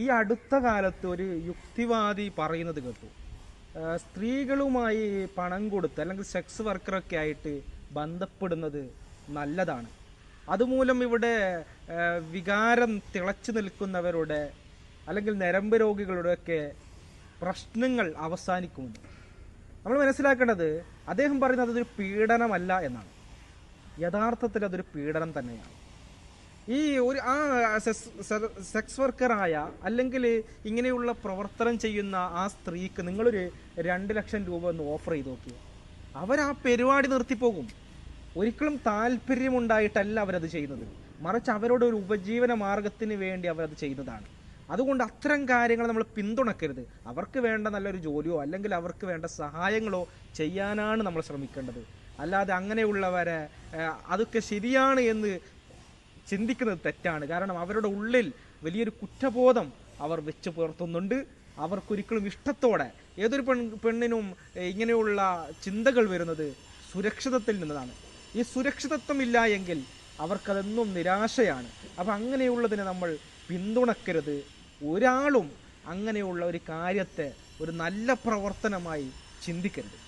ഈ അടുത്ത കാലത്ത് ഒരു യുക്തിവാദി പറയുന്നത് കേട്ടു. സ്ത്രീകളുമായി പണം കൊടുത്ത് അല്ലെങ്കിൽ സെക്സ് വർക്കറൊക്കെ ആയിട്ട് ബന്ധപ്പെടുന്നത് നല്ലതാണ്. അതുമൂലം ഇവിടെ വികാരം തിളച്ചു നിൽക്കുന്നവരുടെ അല്ലെങ്കിൽ നരമ്പ് രോഗികളുടെയൊക്കെ പ്രശ്നങ്ങൾ അവസാനിക്കുന്നു നമ്മൾ മനസ്സിലാക്കേണ്ടത് അദ്ദേഹം പറയുന്നത് അതൊരു പീഡനമല്ല എന്നാണ്. യഥാർത്ഥത്തിൽ അതൊരു പീഡനം തന്നെയാണ്. ഈ ഒരു ആ സെക്സ് വർക്കറായ അല്ലെങ്കിൽ ഇങ്ങനെയുള്ള പ്രവർത്തനം ചെയ്യുന്ന ആ സ്ത്രീക്ക് നിങ്ങളൊരു രണ്ട് ലക്ഷം രൂപ ഒന്ന് ഓഫർ ചെയ്ത് നോക്കി അവർ ആ പരിപാടി നിർത്തിപ്പോകും. ഒരിക്കലും താല്പര്യമുണ്ടായിട്ടല്ല അവരത് ചെയ്യുന്നത്. മറിച്ച് അവരുടെ ഒരു ഉപജീവന മാർഗത്തിന് വേണ്ടി അവരത് ചെയ്യുന്നതാണ്. അതുകൊണ്ട് അത്തരം കാര്യങ്ങൾ നമ്മൾ പിന്തുണക്കരുത്. അവർക്ക് വേണ്ട നല്ലൊരു ജോലിയോ അല്ലെങ്കിൽ അവർക്ക് വേണ്ട സഹായങ്ങളോ ചെയ്യാനാണ് നമ്മൾ ശ്രമിക്കേണ്ടത്. അല്ലാതെ അങ്ങനെയുള്ളവരെ അതൊക്കെ ശരിയാണ് എന്ന് ചിന്തിക്കുന്നത് തെറ്റാണ്. കാരണം അവരുടെ ഉള്ളിൽ വലിയൊരു കുറ്റബോധം അവർ വെച്ച് പുലർത്തുന്നുണ്ട്. അവർക്കൊരിക്കലും ഇഷ്ടത്തോടെ ഏതൊരു പെൺ പെണ്ണിനും ഇങ്ങനെയുള്ള ചിന്തകൾ വരുന്നത് സുരക്ഷിതത്തിൽ നിന്നതാണ്. ഈ സുരക്ഷിതത്വം ഇല്ല എങ്കിൽ അവർക്കതെന്നും നിരാശയാണ്. അപ്പം അങ്ങനെയുള്ളതിനെ നമ്മൾ പിന്തുണക്കരുത്. ഒരാളും അങ്ങനെയുള്ള ഒരു കാര്യത്തെ ഒരു നല്ല പ്രവർത്തനമായി ചിന്തിക്കരുത്.